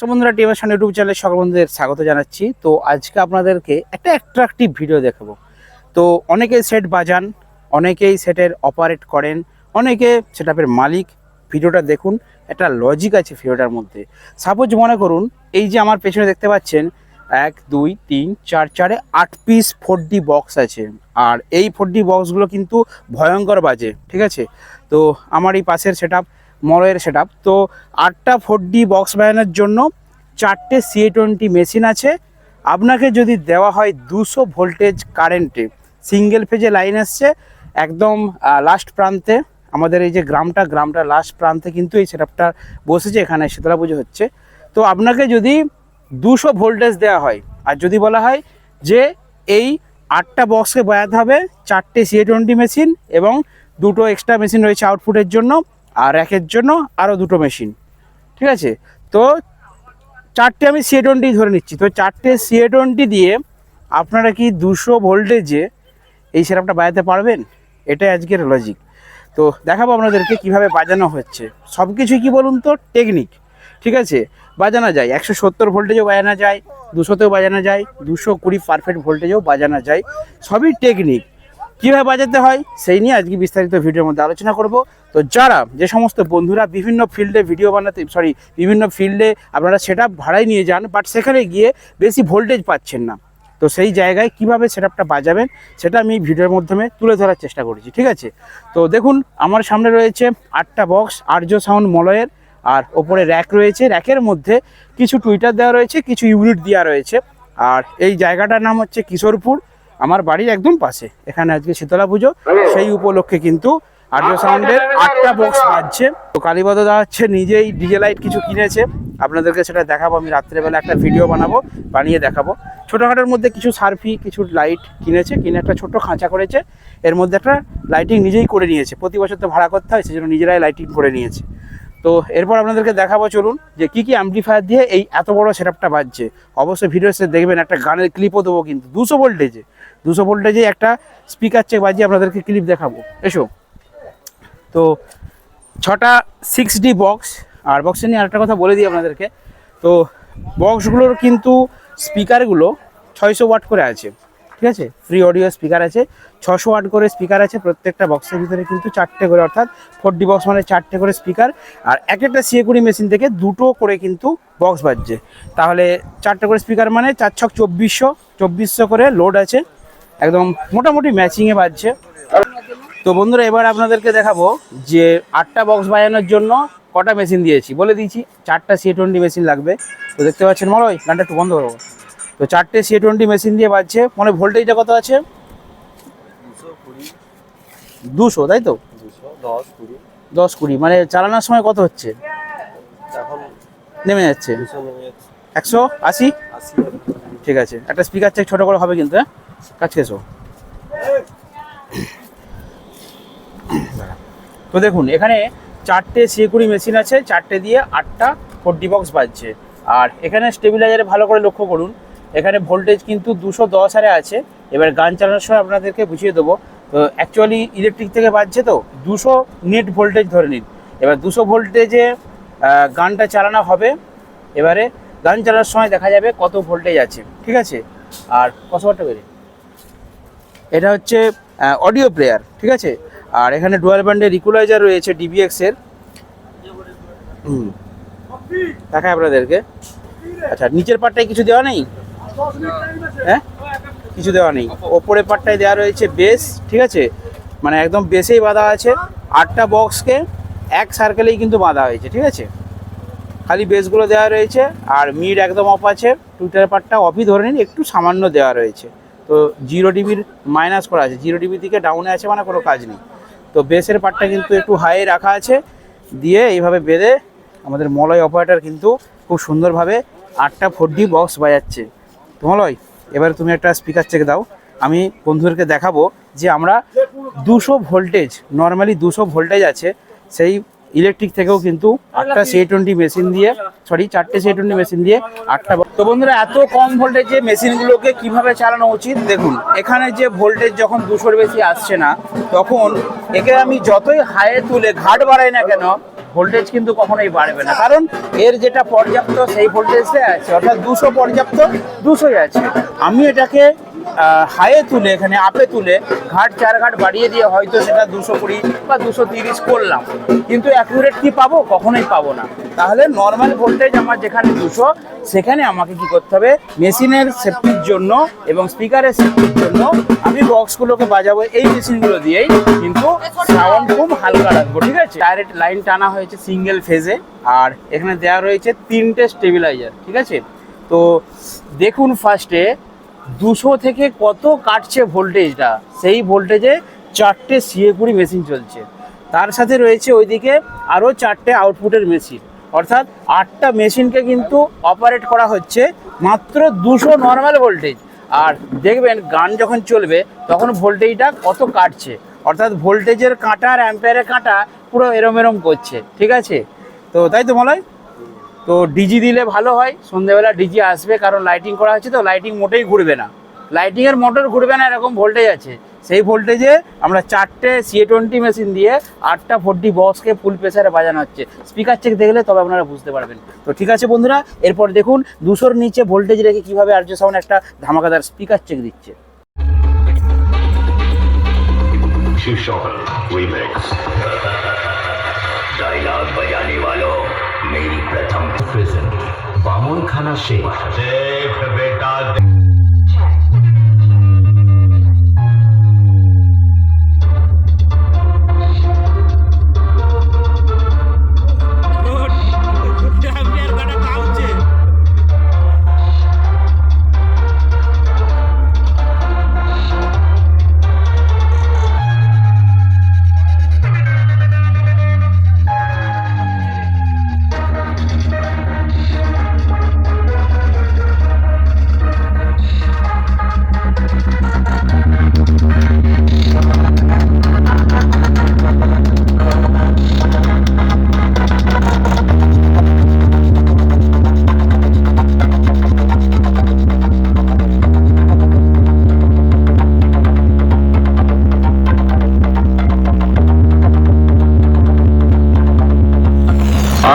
নমস্কার বন্ধুরা TMS YouTube চ্যানেলে সকল বন্ধুদের স্বাগত জানাচ্ছি। তো আজকে আপনাদেরকে একটা অ্যাট্রাকটিভ ভিডিও দেখাবো। তো অনেকেই সেট বাজান, অনেকেই সেটের অপারেট করেন, অনেকে সেটআপের মালিক। ভিডিওটা দেখুন, একটা লজিক আছে ভিডিওটার মধ্যে। সাপোজ মনে করুন, এই যে আমার পেছনে দেখতে পাচ্ছেন, এক, দুই, তিন, চার, চারে আট পিস ফোর ডি বক্স আছে। আর এই ফোর ডি বক্সগুলো কিন্তু ভয়ঙ্কর বাজে, ঠিক আছে? তো আমার এই পাশের সেট আপ মলয়ের সেট তো আটটা ফোর ডি বক্স বাজানোর জন্য চারটে সিএ টোয়েন্টি মেশিন আছে। আপনাকে যদি দেওয়া হয় দুশো ভোল্টেজ কারেন্টে সিঙ্গেল ফেজে লাইন আসছে। একদম লাস্ট প্রান্তে। আমাদের এই যে গ্রামটা গ্রামটা লাস্ট প্রান্তে কিন্তু এই সেটআপটা বসেছে। এখানে শীতলা পুজো হচ্ছে। তো আপনাকে যদি দুশো ভোল্টেজ দেওয়া হয়, আর যদি বলা হয় যে এই আটটা বক্সকে বাজাতে হবে চারটে সিএ টোয়েন্টি মেশিন এবং দুটো এক্সট্রা মেশিন রয়েছে আউটপুটের জন্য আর একের জন্য আরও দুটো মেশিন ঠিক আছে? তো চারটে আমি সিএ টোয়েন্টি ধরে নিচ্ছি। তো চারটে সিএ টোয়েন্টি দিয়ে আপনারা কি দুশো ভোল্টেজে এই সেটআপটা বাজাতে পারবেন? এটাই আজকের লজিক তো দেখাবো আপনাদেরকে কীভাবে বাজানো হচ্ছে। সব কিছুই কি বলুন তো? টেকনিক ঠিক আছে? বাজানো যায়। একশো সত্তর ভোল্টেজও বাজানো যায়, দুশোতেও বাজানো যায়, দুশো কুড়ি পারফেক্ট ভোল্টেজেও বাজানো যায়। সবই টেকনিক কীভাবে বাজাতে হয় সেই নিয়ে আজকে বিস্তারিত ভিডিওর মধ্যে আলোচনা করব। তো যারা যে সমস্ত বন্ধুরা বিভিন্ন ফিল্ডে ভিডিও বানাতে সরি বিভিন্ন ফিল্ডে আপনারা সেটা ভাড়ায় নিয়ে যান বাট সেখানে গিয়ে বেশি ভোল্টেজ পাচ্ছেন না। তো সেই জায়গায় কীভাবে সেটআপটা বাজাবেন, সেটা আমি ভিডিওর মাধ্যমে তুলে ধরার চেষ্টা করেছি, ঠিক আছে? তো দেখুন, আমার সামনে রয়েছে আটটা বক্স, আর্য সাউন্ড মলয়ের, আর ওপরে র্যাক রয়েছে। র্যাকের মধ্যে কিছু টুইটার দেওয়া রয়েছে, কিছু ইউনিট দেওয়া রয়েছে। আর এই জায়গাটার নাম হচ্ছে কিশোরপুর। আমার বাড়ির একদম পাশে। এখানে আজকে শীতলা পুজো, সেই উপলক্ষে কিন্তু আর্য সাউন্ডের আটটা বক্স বাজছে। তো কালীপদ দা হচ্ছে নিজেই ডিজে লাইট কিছু কিনেছে। আপনাদেরকে সেটা দেখাবো, আমি রাত্রেবেলা একটা ভিডিও বানাবো, বানিয়ে দেখাবো। ছোটোখাটোর মধ্যে কিছু সার্ফি কিছু লাইট কিনেছে, কিনে একটা ছোট্ট খাঁচা করেছে। এর মধ্যে একটা লাইটিং নিজেই করে নিয়েছে। প্রতি বছর তো ভাড়া করতে হয়, সেজন্য নিজেরাই লাইটিং করে নিয়েছে। তো এরপর আপনাদেরকে দেখাবো, চলুন, যে কি কি অ্যাম্পলিফায়ার দিয়ে এই এত বড় সেটআপটা বাজছে। অবশ্যই ভিডিও শেষে দেখবেন, একটা গানের ক্লিপও দেবো কিন্তু, দুশো ভোল্টেজে দুশো ভোল্টেজে একটা স্পিকার চেক বাজিয়ে আপনাদেরকে ক্লিপ দেখাবো। এসো। তো ছটা সিক্স ডি বক্স আর বক্সে নিয়ে আরেকটা কথা বলে দিই আপনাদেরকে। তো বক্সগুলোর কিন্তু স্পিকারগুলো ছয়শো ওয়াট করে আছে। ঠিক আছে? ফ্রি অডিও স্পিকার আছে। ছশো ওয়াট করে স্পিকার আছে। প্রত্যেকটা বক্সের ভিতরে কিন্তু চারটে করে, অর্থাৎ ফোর ডি বক্স মানে চারটে করে স্পিকার আর এক একটা সিএ কুড়ি মেশিন থেকে দুটো করে কিন্তু বক্স বাজছে। তাহলে চারটে করে স্পিকার মানে চার ছক চব্বিশশো চব্বিশশো করে লোড আছে। একদম মোটামুটি ম্যাচিংয়ে বাজছে। তো বন্ধুরা, এবার আপনাদেরকে দেখাবো যে আটটা বক্স বাজানোর জন্য কটা মেশিন দিয়েছি। বলে দিয়েছি, চারটা সি টোয়েন্টি মেশিন লাগবে। তো দেখতে পাচ্ছেন মলয়, গানটা একটু বন্ধ করব তো চারটে সি টোয়েন্টি মেশিন দিয়ে বাজছে। মনে ভোল্টেজটা কত আছে? দুশো, তাই তো? দশ কুড়ি। মানে চালানোর সময় কত হচ্ছে? নেমে যাচ্ছে। একশো আশি? ঠিক আছে। একটা স্পিকার চেক ছোটো করে হবে কিন্তু হ্যাঁ? এসো তো দেখুন, এখানে চারটে সিকুড়ি মেশিন আছে, চারটে দিয়ে আটটা ফোর্টি বক্স বাজছে। আর এখানে স্টেবিলাইজারে ভালো করে লক্ষ্য করুন, এখানে ভোল্টেজ কিন্তু দুশো দশ আরে আছে। এবার গান চালানোর সময় আপনাদেরকে বুঝিয়ে দেবো, তো অ্যাকচুয়ালি ইলেকট্রিক থেকে বাজছে তো, দুশো নেট ভোল্টেজ ধরে নিন। এবার দুশো ভোল্টেজে গানটা চালানো হবে। এবারে গান চালানোর সময় দেখা যাবে কত ভোল্টেজ আছে, ঠিক আছে? আর কত ওয়াটটা বেরে এটা হচ্ছে অডিও প্লেয়ার ঠিক আছে? আর এখানে ডুয়াল ব্যান্ডের ইকুলাইজার রয়েছে ডিবিএক্স এর। হুম। দেখায় আপনাদেরকে। আচ্ছা নিচের পাটটায় কিছু দেওয়া নেই? হ্যাঁ? কিছু দেওয়া নেই। ওপরের পাটটায় দেওয়া রয়েছে বেস ঠিক আছে? মানে একদম বেসেই বাঁধা আছে। আটটা বক্সকে এক সার্কেলেই কিন্তু বাঁধা হয়েছে, ঠিক আছে? খালি বেসগুলো দেওয়া রয়েছে, আর মিড একদম অফ আছে। টুইটার পার্টটা অফই ধরে নিন, একটু সামান্য দেওয়া রয়েছে। তো জিরো ডিবির মাইনাস করা আছে। জিরো ডিবি থেকে ডাউনে আছে মানে কোনো কাজ নেই। তো বেসের পার্টটা কিন্তু একটু হাই রাখা আছে। দিয়ে এইভাবে বেঁধে আমাদের মলয় অপারেটর কিন্তু খুব সুন্দরভাবে আটটা ফোর ডি বক্স বাজাচ্ছে। তো মলয়, এবার তুমি একটা স্পিকার চেক দাও। আমি বন্ধুদেরকে দেখাবো যে আমরা দুশো ভোল্টেজ নর্মালি দুশো ভোল্টেজ আছে, সেই ইলেকট্রিক থেকেও কিন্তু আটটা সি টোয়েন্টি মেশিন দিয়ে সরি চারটে সি টোয়েন্টি মেশিন দিয়ে আটটা তো বন্ধুরা এত কম ভোল্টেজে মেশিনগুলোকে কীভাবে চালানো উচিত? দেখুন এখানে যে ভোল্টেজ যখন দুশোর বেশি আসছে না তখন একে আমি যতই হায়ে তুলে ঘাট বাড়াই না কেন ভোল্টেজ কিন্তু কখনোই বাড়বে না। কারণ এর যেটা পর্যাপ্ত সেই ভোল্টেজটা আছে অর্থাৎ দুশো পর্যাপ্ত দুশোই আছে। আমি এটাকে হাইয়ে তুলে, এখানে আপে তুলে ঘাট চার ঘাট বাড়িয়ে দিয়ে হয়তো সেটা দুশো কুড়ি বা দুশো তিরিশ করলাম। কিন্তু অ্যাকুরেট কি পাবো? কখনোই পাবো না। তাহলে নর্মাল ভোল্টেজ আমার যেখানে দুশো, সেখানে আমাকে কি করতে হবে? মেশিনের সেফটির জন্য এবং স্পিকারের সেফটির জন্য আমি বক্সগুলোকে বাজাবো। এই মেশিনগুলো দিয়েই কিন্তু সাউন্ড খুব হালকা রাখব, ঠিক আছে? ডাইরেক্ট লাইন টানা হয়েছে সিঙ্গেল ফেজে আর এখানে দেওয়া রয়েছে তিনটে স্টেবিলাইজার ঠিক আছে? তো দেখুন ফার্স্টে দুশো থেকে কত কাটছে ভোল্টেজটা? সেই ভোল্টেজে চারটে সিএ কুড়ি মেশিন চলছে। তার সাথে রয়েছে ওইদিকে আরও চারটে আউটপুটের মেশিন অর্থাৎ আটটা মেশিনকে কিন্তু অপারেট করা হচ্ছে মাত্র দুশো নর্মাল ভোল্টেজ আর দেখবেন, গান যখন চলবে, তখন ভোল্টেজটা কত কাটছে। অর্থাৎ ভোল্টেজের কাঁটা আর অ্যাম্পেয়ারের কাঁটা পুরো এরম এরম করছে। ঠিক আছে? তো তাই তো, মলয়? তো ডিজি দিলে ভালো হয়, সন্ধ্যেবেলা ডিজি আসবে, কারণ লাইটিং করা হচ্ছে তো লাইটিং মোটেই ঘুরবে না। লাইটিংয়ের মোটর ঘুরবে না, এরকম ভোল্টেজ আছে। সেই ভোল্টেজে আমরা চারটে সিএ টোয়েন্টি মেশিন দিয়ে আটটা ফোরটি বক্সকে ফুল প্রেসারে বাজানো হচ্ছে। স্পিকার চেক দেখলে তবে আপনারা বুঝতে পারবেন। তো ঠিক আছে বন্ধুরা, এরপর দেখুন দুশোর নিচে ভোল্টেজ রেখে কীভাবে আর্য সাউন্ড একটা ধামাকাদার স্পিকার চেক দিচ্ছে। Remix. मेरी प्रथम प्रेजेंट बामुन खाना शेख देख बेटा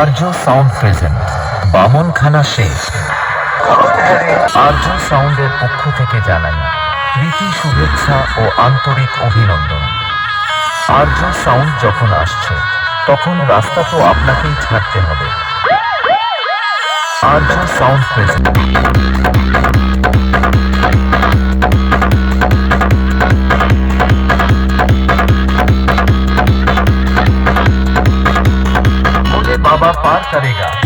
আর্য সাউন্ড প্রেজেন্ট বামনখানা শেষ। আর্য সাউন্ডের পক্ষ থেকে জানাই প্রীতি, শুভেচ্ছা ও আন্তরিক অভিনন্দন। আর্য সাউন্ড যখন আসছে, তখন রাস্তা তো আপনাকেই ছাড়তে হবে। আর্য সাউন্ড প্রেজেন্ট करेगा।